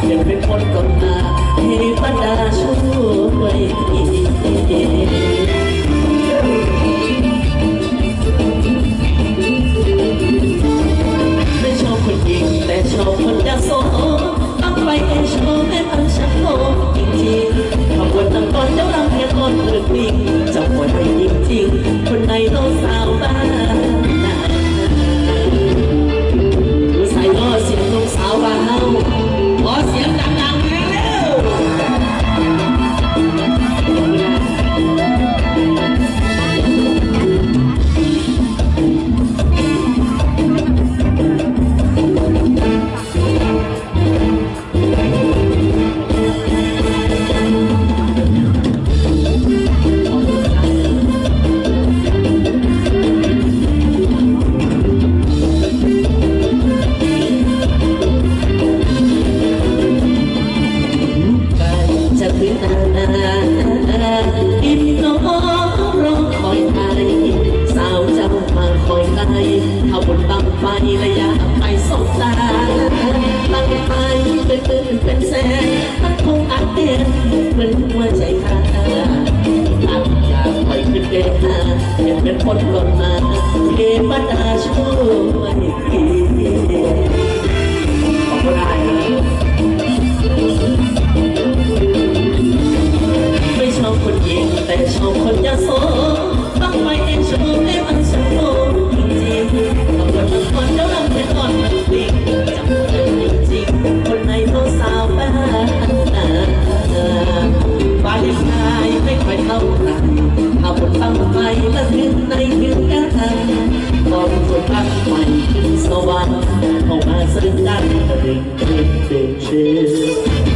Siempre por contar el palacio fue. มืนหัวใจข้าทางางไปคิดเดหาเห็นเป็นคนหล่นมาเทพตาช่วยไม่ชอบคนเย็นแต่ชอบคนยาโส Sitting down, drink, drink, drink, cheers.